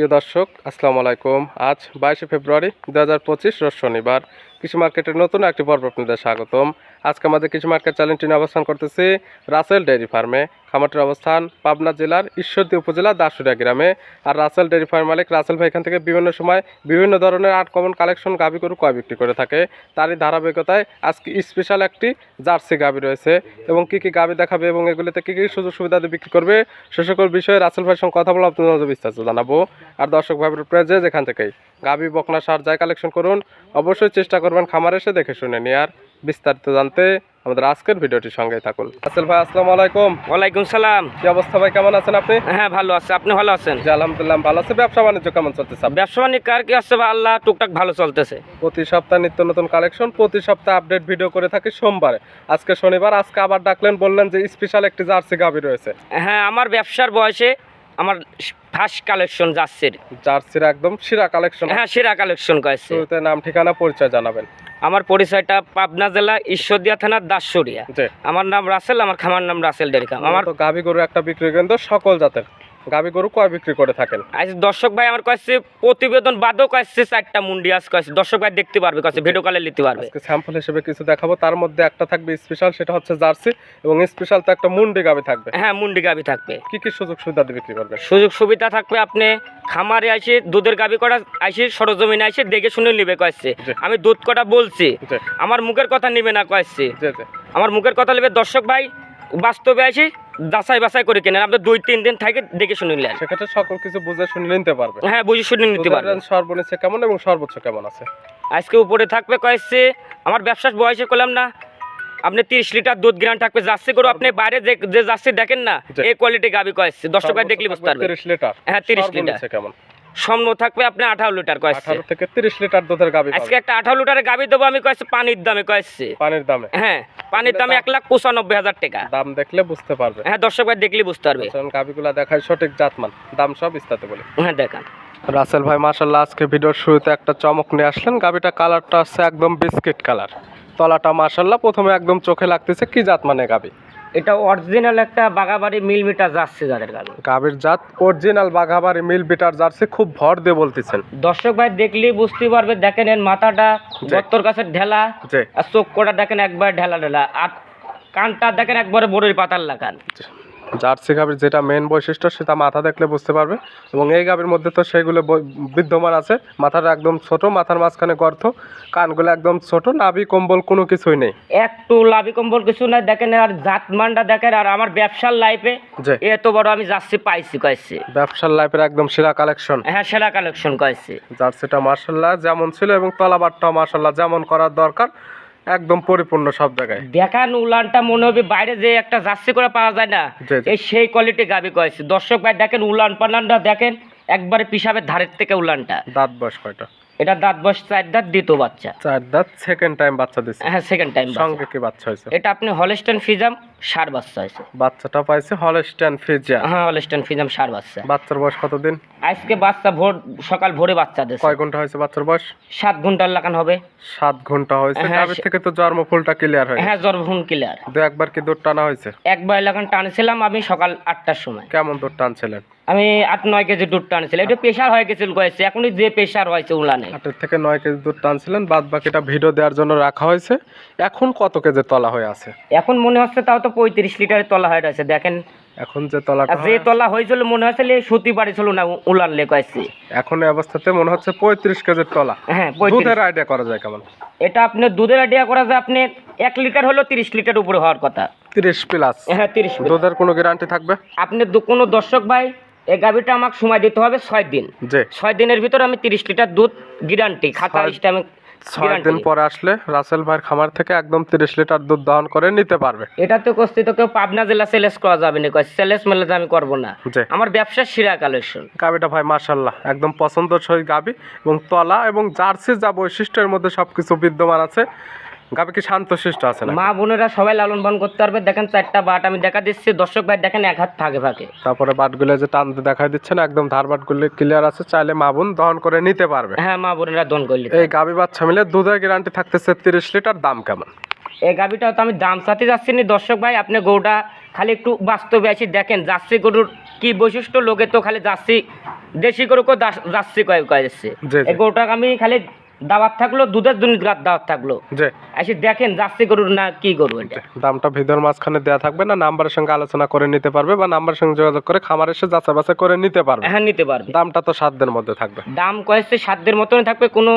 প্রিয় দর্শক, আসসালামু আলাইকুম। আজ বাইশে ফেব্রুয়ারি দু হাজার পঁচিশ শনিবার। কৃষি মার্কেটের নতুন একটি পর্ব আপনাদের স্বাগতম। আজকে আমাদের কৃষি মার্কেট চ্যানেলটি অবস্থান করতেছি রাসেল ডেয়ারি ফার্মে। খামারটির অবস্থান পাবনা জেলার ঈশ্বরদী উপজেলা দাসুরিয়া গ্রামে। আর রাসেল ডেয়ারি ফার্ম মালিক রাসেল ভাই এখান থেকে বিভিন্ন সময় বিভিন্ন ধরনের আট কমন কালেকশন গাভি গরু কয় বিক্রি করে থাকে। তারই ধারাবাহিকতায় আজকে স্পেশাল একটি জার্সি গাভি রয়েছে এবং কি কি গাভি দেখাবে এবং এগুলিতে কী কী সুযোগ সুবিধা বিক্রি করবে সে সকল বিষয়ে রাসেল ভাইয়ের সঙ্গে কথা বলে আপনাদের বিস্তারিত জানাব। আর দর্শক ভাইয়ের যে যেখান থেকেই গাভি বকনা সার যায় কালেকশন করুন, অবশ্যই চেষ্টা করবেন খামার এসে দেখে শুনে নিয়ে আর বিস্তারিত জানতে আমাদের আজকের ভিডিওটির সঙ্গে থাকুন। আসল ভাই আসসালামু আলাইকুম। ওয়ালাইকুম সালাম। কি অবস্থা ভাই কেমন আছেন আপনি? হ্যাঁ ভালো আছে। আপনি ভালো আছেন? জি আলহামদুলিল্লাহ ভালো আছে। ব্যবসা বাণিজ্য কেমন চলতেছে? ব্যবসা বাণিজ্য কার কি আছে আল্লাহ টুকটাক ভালো চলতেছে। প্রতি সপ্তাহে নিত্য নতুন কালেকশন প্রতি সপ্তাহে আপডেট ভিডিও করে থাকি সোমবারে। আজকে শনিবার আজকে আবার ডাকলেন বললেন যে স্পেশাল একটি জার্সি গাভি রয়েছে। হ্যাঁ আমার ব্যবসার বয়সে আমার ফার্স্ট কালেকশন জার্সির। জার্সির একদম সেরা কালেকশন। হ্যাঁ সেরা কালেকশন কয়েছে। শুরুতে নাম ঠিকানা পরিচয় জানাবেন। আমার পরিচয়টা পাবনা জেলা ঈশ্বরদিয়া থানার দাসুরিয়া আমার নাম রাসেল আমার খামার নাম রাসেল ডেরিকাম। আমার আমার তো গাভি গরু একটা বিক্রি কেন্দ্র সকল জাতের। গাভি গরু কয় বিক্রি করে থাকেন? আজ দর্শক ভাই আমার কাছে প্রতিবেদন বাদও কাছে চারটা মুন্ডি আজ কাছে। দর্শক ভাই দেখতে পারবে কাছে ভিডিও কলে নিতে পারবে। আজকে স্যাম্পল হিসেবে কিছু দেখাবো তার মধ্যে একটা থাকবে স্পেশাল সেটা হচ্ছে জার্সি এবং স্পেশাল তো একটা মুন্ডি গাভি থাকবে। হ্যাঁ মুন্ডি গাবি থাকবে। কি কি সুযোগ সুবিধা দিয়ে বিক্রি করবে সুযোগ সুবিধা থাকবে আপনি খামারে আসে দুধের গাবি করা আসে সরজমিনে আসে দেখে শুনে নেবে কয়েছে। আমি দুধ কটা বলছি আমার মুখের কথা নিবে না কয়েছে। আমার মুখের কথা নেবে দর্শক ভাই বাস্তবে আসে যাচাই বাছাই করে কেনেন আপনি দুই তিন দিন থাকে দেখে শুনে নিলেন। সেক্ষেত্রে সকল কিছু বুঝে শুনে নিতে পারবে। হ্যাঁ বুঝে শুনে নিতে পারবেন range কেমন এবং সর্বোচ্চ কেমন আছে? আজকে উপরে থাকবে কয়েছে আমার ব্যবসার বয়সে করলাম না। আপনি তিরিশ লিটার দুধ গ্রান থাকবে যাচ্ছে করে আপনি বাইরে যে জার্সি যাচ্ছে দেখেন না এই কোয়ালিটি গাবি কয়েছে। দর্শক টাকায় দেখলে বুঝতে পারবে তিরিশ লিটার। হ্যাঁ, 30 লিটার। কেমন? সম্ন থাকবে আপনি আঠারো লিটার কয়েছে। আঠারো থেকে তিরিশ লিটার দুধের গাভি আজকে একটা আঠারো লিটারের গাবি দেবো আমি কয়েছে পানির দামে কয়েছে। পানির দামে। হ্যাঁ পানির দাম এক লাখ পঁচানব্বই হাজার টাকা। দাম দেখলে বুঝতে পারবে। হ্যাঁ দর্শক ভাই দেখলে বুঝতে পারবে। গাভিগুলা দেখায় সঠিক জাতমান। দাম সব বিস্তারিত বলে। হ্যাঁ দেখান। রাসেল ভাই মাশাল্লাহ আজকে ভিডিওর শুরুতে একটা চমক নিয়ে আসলেন। গাভিটা কালারটা হচ্ছে একদম বিস্কিট কালার তলাটা মাশাল্লাহ প্রথমে একদম চোখে লাগতেছে। কি জাত মানে গাভি এটা অরিজিনাল একটা বাঘাবাড়ি মিল মিটার যাচ্ছে যাদের কাছে গাভীর জাত অরিজিনাল বাঘাবাড়ি মিল মিটার যাচ্ছে খুব ভর দিয়ে বলতেছেন। দর্শক ভাই দেখলেই বুঝতে পারবে দেখেন এর মাথাটা বত্তর কাছে ঢেলা আর চোখ কোটা দেখেন একবার ঢেলা ঢেলা। আর কানটা দেখেন একবারে বড়ির পাতার লাগান। জার্সি গাভির যেটা মেন বৈশিষ্ট্য সেটা মাথা দেখলে বুঝতে পারবে এবং এই গাভির মধ্যে তো সেগুলো বিদ্যমান আছে। মাথাটা একদম ছোট মাথার মাঝখানে গর্ত কানগুলো একদম ছোট নাভি কম্বল কোনো কিছুই নেই। একটু লাভি কম্বল কিছু নাই দেখেন আর জাতমানটা দেখেন আর আমার ব্যবসার লাইফে এত বড় আমি জার্সি পাইছি কয়েছি ব্যবসার লাইফের একদম সেরা কালেকশন হ্যাঁ সেরা কালেকশন কয়েছি জার্সিটা মার্শাল্লাহ যেমন ছিল এবং তলাবারটাও মার্শাল্লাহ যেমন করার দরকার। একদম পরিপূর্ণ সব জায়গায়। দেখান উলানটা মনে হবে বাইরে যে একটা জার্সি করে পাওয়া যায় না। এই সেই কোয়ালিটি গাবি কয়েছে। দর্শক ভাই দেখেন উলান পালানটা দেখেন একবারে পিসাবের ধারের থেকে উলানটা। দাঁত বয়স কয়টা? এটা দাঁত চার দাঁত দ্বিতীয় বাচ্চা। চার দাঁত সেকেন্ড টাইম বাচ্চা দিচ্ছে হ্যাঁ সেকেন্ড টাইম সঙ্গে কি বাচ্চা হয়েছে? এটা আপনি হলস্টেন ফিজাম সার বাচ্চা হয়েছে। বাচ্চাটা পাইছে হলস্টাইন ফ্রিজিয়া হ্যাঁ হলস্টেন ফিজাম সার বাচ্চা। বাচ্চার বয়স কতদিন? আজকে বাচ্চা ভোর সকাল ভোরে বাচ্চা দিচ্ছে কয় ঘণ্টা হয়েছে বাচ্চার বয়স? সাত ঘণ্টার লাগান হবে। সাত ঘণ্টা হয়েছে। হ্যাঁ, গাভীর থেকে তো জন্ম ফুলটা ক্লিয়ার হয়ে হ্যাঁ জরভুন ক্লিয়ার দু একবার কি দুধ টানা হয়েছে? একবার লাগান টানছিলাম আমি সকাল আটটার সময়। কেমন দুধ টানছিলেন? আমি আট নয় কেজি দুধ টানছিলাম। এটা প্রেশার হয়ে গেছিল কয়েছে এখনই যে প্রেশার হয়েছে উলানে। আটের থেকে নয় কেজি দুধ টানছিলেন বাদ বাকিটা ভিডিও দেওয়ার জন্য রাখা হয়েছে। এখন কত কেজি তলা হয়ে আছে? এখন মনে হচ্ছে তাও তো পঁয়ত্রিশ লিটারের তলা হয়ে রয়েছে দেখেন। এখন যে তলাটা যে তলা হয়েছিল মনে হচ্ছে সুতি বাড়ি ছিল না উলান লে কয়েছে। এখন অবস্থাতে মনে হচ্ছে পঁয়ত্রিশ কেজির তলা। হ্যাঁ দুধের আইডিয়া করা যায় কেমন? এটা আপনি দুধের আইডিয়া করা যায় আপনি এক লিটার হলো তিরিশ লিটার উপরে হওয়ার কথা। তিরিশ প্লাস হ্যাঁ তিরিশ দুধের কোনো গ্যারান্টি থাকবে? আপনি কোনো দর্শক ভাই এই গাভিটা আমাকে সময় দিতে হবে ছয় দিন। ছয় দিনের ভিতর আমি তিরিশ লিটার দুধ গ্যারান্টি খাতা সিস্টেমে ছয় দিন পরে আসলে রাসেল ভাইয়ের খামার থেকে একদম তিরিশ লিটার দুধ দহন করে নিতে পারবে। এটা তো কস্তি তো কেউ পাবনা জেলা সেলেস করা যাবে না সেলেস মেলে আমি করব না। আমার ব্যবসার সিরা কালেকশন গাবিটা ভাই মার্শাল্লাহ একদম পছন্দসই গাবি এবং তলা এবং জার্সির যা বৈশিষ্ট্যের মধ্যে সবকিছু বিদ্যমান আছে। গাবি কি শান্তশিষ্ট আছে না মা বোনেরা সবাই লালন পালন করতে পারবে। দেখেন চারটা বাট আমি দেখা দিচ্ছি দর্শক ভাই দেখেন এক হাত থাকে ফাঁকে। তারপরে বাটগুলো যে টানতে দেখাই দিচ্ছেন একদম ধার বাটগুলো ক্লিয়ার আছে চাইলে মা বোন দহন করে নিতে পারবে। হ্যাঁ মা বোনেরা দন করলি এই গাবি বাচ্চা মিলে দুধের গ্যারান্টি থাকতেছে তিরিশ লিটার দাম কেমন? এই গাভিটা তো আমি দাম চাতে যাচ্ছি না। দর্শক ভাই আপনি গরুটা খালি একটু বাস্তবে আসি দেখেন জার্সি গরুর কি বৈশিষ্ট্য লোকে তো খালি জার্সি দেশি গরু কো দাস- যাচ্ছি কয় জি। এই গরুটাকে আমি খালি দাওয়াত থাকল দুধের জন্য দাওয়াত থাকল। যে এসে দেখেন যাচ্ছি গরুর না কি গরু এটা। দামটা ভিডিওর মাঝখানে দেওয়া থাকবে না নাম্বারের সঙ্গে আলোচনা করে নিতে পারবে বা নাম্বারের সঙ্গে যোগাযোগ করে খামার এসে যাচাই বাছাই করে নিতে পারবে। হ্যাঁ নিতে পারবে। দামটা তো সাত দিনের মধ্যে থাকবে। দাম কয়েছে সাধ্যের মতন থাকবে কোনো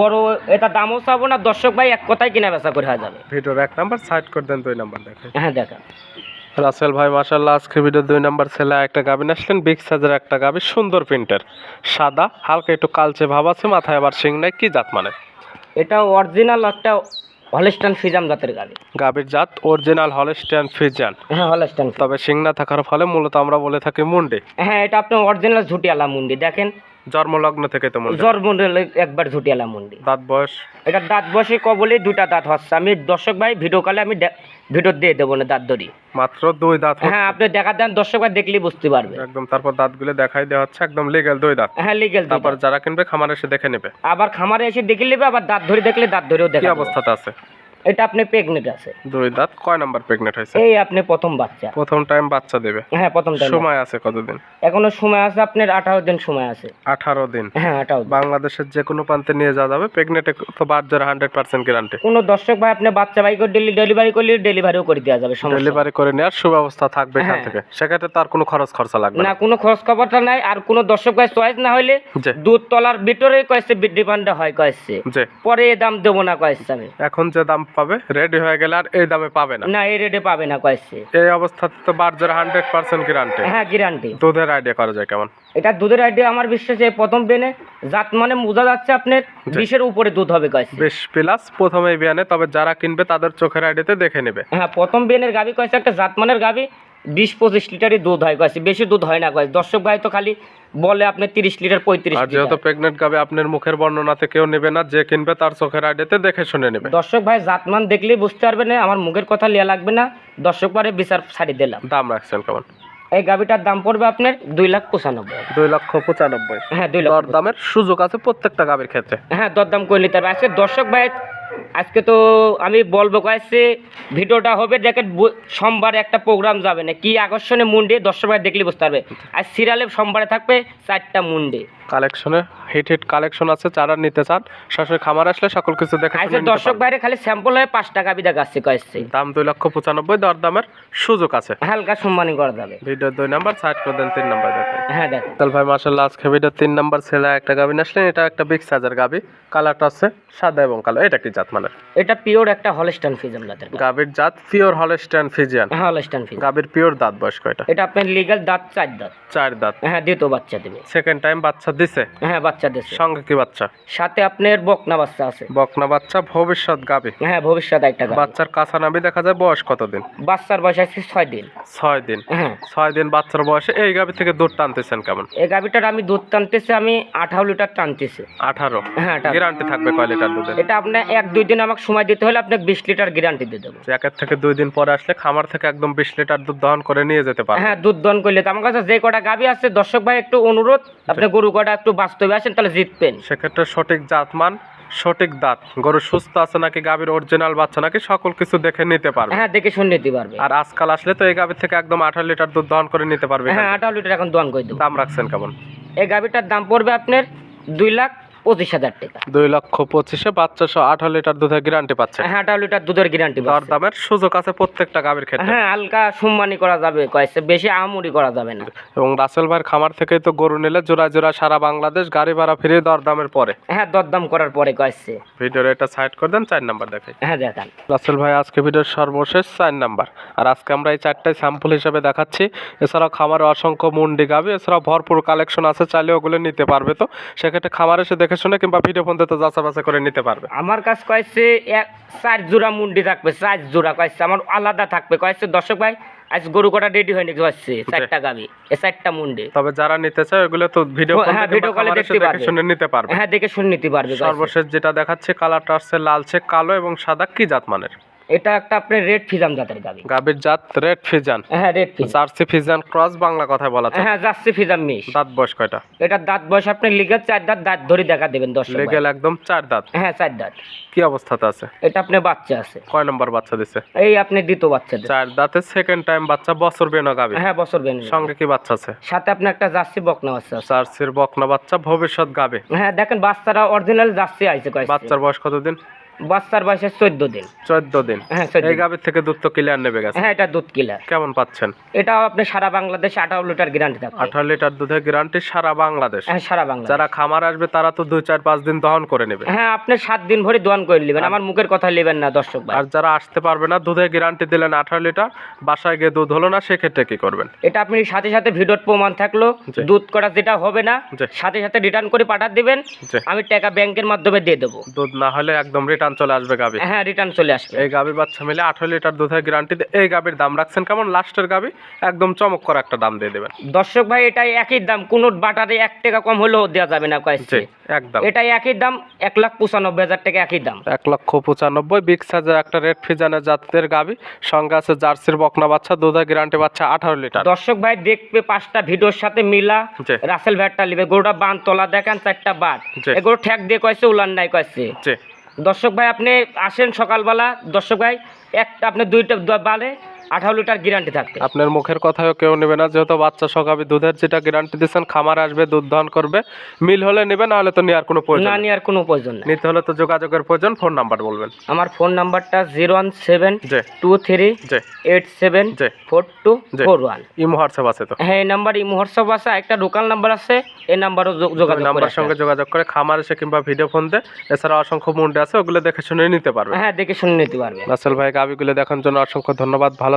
বড় এটা দামও চাবো না দর্শক ভাই এক কথায় কিনা বেচা করে হয়ে যাবে। ভিডিওর এক নাম্বার সাইড করে দেন দুই নাম্বার দেখে হ্যাঁ দেখা রাসেল ভাই মাশাল্লাহ আজকে ভিডিও দুই নাম্বার ছেলে একটা গাবি আসলেন বিগ সাইজের একটা গাবি সুন্দর প্রিন্টের। সাদা হালকা একটু কালচে ভাব আছে মাথায় আবার শিং নাই কি জাত মানে? এটা অরিজিনাল একটা হলেস্টান ফিজাম জাতের গাড়ি গাবির জাত অরিজিনাল হলস্টিয়ান ফিজিয়ান হ্যাঁ হলেস্টান তবে শিং না থাকার ফলে মূলত আমরা বলে থাকি মুন্ডি। হ্যাঁ এটা আপনার অরিজিনাল ঝুটিয়ালা মুন্ডি দেখেন। জন্মলগ্ন থেকে তো মুন্ডি জ্বর একবার ঝুটিয়ালা মুন্ডি দাঁত বয়স? এটা দাঁত বয়সে কবলে দুটা দাঁত হচ্ছে। আমি দর্শক ভাই ভিডিও কলে আমি ভিডিও দিয়ে দেবো না দাঁত ধরি। মাত্র দুই দাঁত হ্যাঁ আপনি দেখা দেন দর্শক ভাই দেখলেই বুঝতে পারবে। একদম তারপর দাঁতগুলো দেখাই দেওয়া হচ্ছে একদম লিগেল দুই দাঁত। হ্যাঁ লিগেল তারপর যারা কিনবে খামারে এসে দেখে নেবে। আবার খামারে এসে দেখে নেবে আবার দাঁত ধরে দেখলে দাঁত ধরেও দেখা অবস্থাতে আছে? এটা আপনি প্রেগনেন্ট আছে। দুই দাঁত কয় নাম্বার প্রেগনেন্ট হয়েছে? এই আপনি প্রথম বাচ্চা। প্রথম টাইম বাচ্চা দেবে। হ্যাঁ প্রথম টাইম সময় আছে কতদিন? এখনও সময় আছে আপনার আঠারো দিন সময় আছে। আঠারো দিন। হ্যাঁ আঠারো দিন। বাংলাদেশের যে কোনো প্রান্তে নিয়ে যাওয়া যাবে প্রেগনেন্টে তো বাদ যারা হান্ড্রেড পার্সেন্ট গ্যারান্টি কোনো দর্শক ভাই আপনি বাচ্চা ভাই করে ডেলিভারি করলে ডেলিভারিও করে দেওয়া যাবে সমস্যা ডেলিভারি করে নেওয়ার সুব্যবস্থা থাকবে এখান হ্যাঁ। থেকে। সেক্ষেত্রে তার কোনো খরচ খরচা লাগবে না। কোনো খরচ খবরটা নাই আর কোনো দর্শক ভাই চয়েস না হইলে যে দুধ তলার ভিতরে কয়েছে ডিমান্ডটা হয় কয়েছে। পরে দাম দেবো না কয়েছে আমি। এখন যে দাম পাবে? রেডি হয়ে গেলে আর এই দামে পাবে না? না এই রেটে পাবে না কয়েছে। এই অবস্থাতে তো বার যারা হান্ড্রেড পার্সেন্ট গ্যারান্টি হ্যাঁ গ্যারান্টি দুধের আইডিয়া করা যায় কেমন? এটা দুধের আইডিয়া আমার বিশ্বাসে প্রথম বেনে জাত মানে বোঝা যাচ্ছে আপনার বিশের উপরে দুধ হবে কয়েছে। বেশ প্লাস প্রথমে বিয়ানে তবে যারা কিনবে তাদের চোখের আইডিয়াতে দেখে নেবে। হ্যাঁ প্রথম বেনের গাবি কয়েছে একটা জাত মানের গাভি বিশ পঁচিশ লিটারই দুধ হয় কয়েছে বেশি দুধ হয় না কয়েছে দর্শক ভাই তো খালি বলে আপনি তিরিশ লিটার পঁয়ত্রিশ আর যেহেতু প্রেগনেন্ট গাবে আপনার মুখের বর্ণনাতে কেউ নেবে না যে কিনবে তার চোখের আইডিয়াতে দেখে শুনে নেবে। দর্শক ভাই জাতমান দেখলেই বুঝতে পারবে না আমার মুখের কথা লিয়া লাগবে না। দর্শক পরে বিচার ছাড়ি দিলাম। দাম রাখছেন কেমন? এই গাভিটার দাম পড়বে আপনার দুই লাখ পঁচানব্বই। দুই লক্ষ পঁচানব্বই। হ্যাঁ দুই দর দামের সুযোগ আছে প্রত্যেকটা গাবির ক্ষেত্রে। হ্যাঁ দরদাম করে নিতে হবে। আজকে দর্শক ভাই আজকে তো আমি বলব কয়েছে ভিডিওটা হবে দেখেন সোমবারে একটা প্রোগ্রাম যাবে না, কি আকর্ষণে মুন্ডে ভাই দেখলে বুঝতে পারবে। আর সিরিয়ালে সোমবারে থাকবে চারটা মুন্ডে কালেকশনে হিট হিট কালেকশন আছে যারা নিতে চান সরাসরি খামার আসলে সকল কিছু দেখে শুনে আজকে দর্শক। বাইরে খালি স্যাম্পল হয়ে পাঁচ টাকা বিদা গাছছে কয়েছে দাম দুই লক্ষ পঁচানব্বই দর দামের সুযোগ আছে। হালকা সম্মানী করা যাবে ভিডিও দুই নাম্বার সাইড করে দেন তিন নাম্বার দেখেন। হ্যাঁ দেখ তাহলে ভাই মার্শাল্লাহ আজকে ভিডিও তিন নাম্বার ছেলে একটা গাবি আসলেন এটা একটা বিগ সাইজের গাবি। কালারটা আছে সাদা এবং কালো এটা কি জাত মানে? এটা পিওর একটা হলস্টান ফিজিয়ান জাতের গাছ। গাবির জাত পিওর হলস্টাইন ফিজিয়ান হ্যাঁ হলস্টান ফিজাম গাবির পিওর দাঁত বয়স কয়টা? এটা আপনার লিগাল দাঁত চার দাঁত। চার দাঁত। হ্যাঁ দ্বিতীয় বাচ্চা দেবে। সেকেন্ড টাইম বাচ্চা দিছে? হ্যাঁ বাচ্চা দেশে সঙ্গে কি বাচ্চা? সাথে আপনার বকনা বাচ্চা আছে। বকনা বাচ্চা ভবিষ্যৎ গাবি। হ্যাঁ ভবিষ্যৎ একটা গাছ বাচ্চার কাঁচা নাবি দেখা যায় বয়স কতদিন বাচ্চার বয়স আছে ছয় দিন। ছয় দিন। হ্যাঁ। ছয় দিন বাচ্চার বয়সে এই গাবি থেকে দুধ টানতেছেন কেমন? এই গাভিটার আমি দুধ টানতেছি আমি আঠারো লিটার টানতেছি। আঠারো? হ্যাঁ গ্যারান্টি থাকবে কয় লিটার দুধের? এটা আপনার এক দুই দিন আমাকে সময় দিতে হলে আপনাকে বিশ লিটার গ্যারান্টি দিয়ে দেবো। একের থেকে দুই দিন পরে আসলে খামার থেকে একদম বিশ লিটার দুধ দহন করে নিয়ে যেতে পারবে। হ্যাঁ দুধ দন করলে আমার কাছে যে কটা গাবি আছে দর্শক ভাই একটু অনুরোধ আপনি গরু কটা একটু বাস্তবে আসেন তাহলে জিতবেন। সেক্ষেত্রে সঠিক জাতমান সঠিক দাঁত। গরু সুস্থ আছে নাকি গাভীর অরিজিনাল বাচ্চা নাকি সকল কিছু দেখে নিতে পারবে? হ্যাঁ দেখে শুনে নিতে পারবে। আর আজকাল আসলে তো এই গাভীর থেকে একদম আঠারো লিটার দুধ দহন করে নিতে পারবে হ্যাঁ আঠারো লিটার এখন দন করে দেবো। দাম রাখছেন কেমন? এই গাভীরটার দাম পড়বে আপনার দুই লাখ পঁচিশ হাজার টাকা। দুই লক্ষ পঁচিশে বাচ্চাশো আঠারো লিটার দুধের গ্যারান্টি পাচ্ছে। হ্যাঁ আঠারো লিটার দুধের গ্যারান্টি দর দামের সুযোগ আছে প্রত্যেকটা গাভীর ক্ষেত্রে। হ্যাঁ হালকা সম্মানী করা যাবে কয়েছে। বেশি আমুরি করা যাবে না। এবং রাসেল ভাইয়ের খামার থেকেই তো গরু নিলে জোড়া জোড়া সারা বাংলাদেশ গাড়ি ভাড়া ফিরে দর দামের পরে। হ্যাঁ দরদাম করার পরে কয়েছে। ভিডিওর এটা সাইড করে দেন চার নাম্বার দেখাই। হ্যাঁ দেখান। রাসেল ভাই আজকে ভিডিওর সর্বশেষ চার নাম্বার। আর আজকে আমরা এই চারটাই স্যাম্পল হিসেবে দেখাচ্ছি। এছাড়াও খামারে অসংখ্য মুন্ডি গাবি এছাড়াও ভরপুর কালেকশন আছে চাইলে ওগুলো নিতে পারবে তো। সেক্ষেত্রে খামার এসে দেখে শুনে কিংবা ভিডিও ফোন তো যাচা বাছা করে নিতে পারবে। আমার কাছে কয়েছে এক চার জোড়া মুন্ডি থাকবে চার জোড়া কয়েছে আমার আলাদা থাকবে। কয়েছে দর্শক ভাই আজ গরু কটা রেডি হয়নি কয়েছে? চারটা গাবি এ চারটা মুন্ডি। তবে যারা নিতে চায় ওগুলো তো ভিডিও হ্যাঁ, ভিডিও কলে দেখতে পারবে। শুনে নিতে পারবে। হ্যাঁ দেখে শুনে নিতে পারবে সর্বশেষ যেটা দেখাচ্ছে কালারটা আসছে লালচে কালো এবং সাদা কি জাত মানের? এটা একটা আপনার রেড ফিজাম জাতের গাবি। গাভীর জাত রেড ফিজান হ্যাঁ red Friesian Jersey Friesian cross Bangla কথায় বলা হ্যাঁ জার্সি ফিজাম মিশ। দাঁত বয়স কয়টা? এটা দাঁত বয়স আপনি লিগের চার দাঁত দাঁত ধরে দেখা দেবেন দর্শক ভাই। লেগেল একদম চার দাঁত? হ্যাঁ চার দাঁত। কি অবস্থাতে আছে? এটা আপনি বাচ্চা আছে। কয় নম্বর বাচ্চা দিছে? এই আপনি দ্বিতীয় বাচ্চা দেন। চার দাঁতে সেকেন্ড টাইম বাচ্চা বছর বেনো গাভী হ্যাঁ বছর বেন সঙ্গে কি বাচ্চা আছে? সাথে আপনি একটা জার্সি বকনা বাচ্চা আছে। জার্সির বকনা বাচ্চা ভবিষ্যৎ গাবে। হ্যাঁ দেখেন বাচ্চারা অরিজিনাল জার্সি আইছে কয়েছে বাচ্চার বয়স কতদিন? বাচ্চার বয়সে চোদ্দ দিন। চোদ্দ দিন। হ্যাঁ চোদ্দ এই গাভীর থেকে দুধ তো কিলার নেবে গেছে। হ্যাঁ এটা দুধ কিলার কেমন পাচ্ছেন? এটাও আপনি সারা বাংলাদেশে আঠারো লিটার গ্যারান্টি থাকবে আঠারো লিটার দুধের গ্যারান্টি সারা বাংলাদেশ। হ্যাঁ সারা বাংলা যারা খামার আসবে তারা তো দুই চার পাঁচ দিন দহন করে নেবে। হ্যাঁ আপনি সাত দিন ভরে দহন করে নেবেন। আমার মুখের কথা নেবেন না দর্শক আর যারা আসতে পারবে না দুধের গ্যারান্টি দিলেন আঠারো লিটার বাসায় গিয়ে দুধ হলো না সেক্ষেত্রে কি করবেন? এটা আপনি সাথে সাথে ভিডিওর প্রমাণ থাকল। দুধ করা যেটা হবে না। সাথে সাথে রিটার্ন করে পাঠিয়ে দিবেন। আমি টাকা ব্যাংকের মাধ্যমে দিয়ে দেবো। দুধ না হলে একদম রিটার্ন চলে আসবে গাবি। হ্যাঁ রিটার্ন চলে আসবে। এই গাভী বাচ্চা মিলে আঠারো লিটার দুধের গ্যারান্টি এই গাভীর দাম রাখছেন কেমন? লাস্টের গাভী একদম চমক করা একটা দাম দিয়ে দেবেন। দর্শক ভাই এটাই একই দাম কোনো বাটারে এক টাকা কম হলেও দেওয়া যাবে না কয়েছে একদম। এটাই একই দাম এক লাখ পঁচানব্বই হাজার টাকা একই দাম। এক লক্ষ পঁচানব্বই বিগ সাইজের একটা রেড ফিজানের জাতের গাভী সঙ্গে আছে জার্সির বকনা বাচ্চা দুধের গ্যারান্টি বাচ্চা আঠারো লিটার। দর্শক ভাই দেখবে পাঁচটা ভিডিওর সাথে মিলা রাসেল ভ্যাটটা নিবে গরুটা বান তলা দেখেন চারটা বাট। জি। এগুলো ঠেক দিয়ে কয়েছে উলান নাই কয়েছে দর্শক ভাই আপনি আসেন সকালবেলা। দর্শক ভাই একটা আপনি দুইটা বালে আঠারো লিটার গ্যারান্টি থাকবে। আপনার মুখের কথাও কেউ নেবে না যেহেতু বাচ্চা সকাবে দুধের যেটা গ্যারান্টি দিচ্ছেন খামার আসবে দুধ দহন করবে মিল হলে নেবে না হলে তো নেওয়ার কোনো প্রয়োজন না নেওয়ার কোনো প্রয়োজন নেই। নিতে হলে তো যোগাযোগের প্রয়োজন ফোন নাম্বার বলবেন। আমার ফোন নাম্বারটা zero one seven two three eight seven. Four two four one. Imo WhatsApp আছে তো? হ্যাঁ এই নাম্বার এই হোয়াটসঅ্যাপ আছে একটা লোকাল নাম্বার আছে এই নাম্বারও যোগাযোগ নাম্বার সঙ্গে যোগাযোগ করে খামার এসে কিংবা ভিডিও ফোন দে এছাড়া অসংখ্য মুন্ডে আছে ওগুলো দেখে শুনে নিতে পারবে। হ্যাঁ দেখে শুনে নিতে পারবে। রাসেল ভাই গাবিগুলো দেখার জন্য অসংখ্য ধন্যবাদ ভালো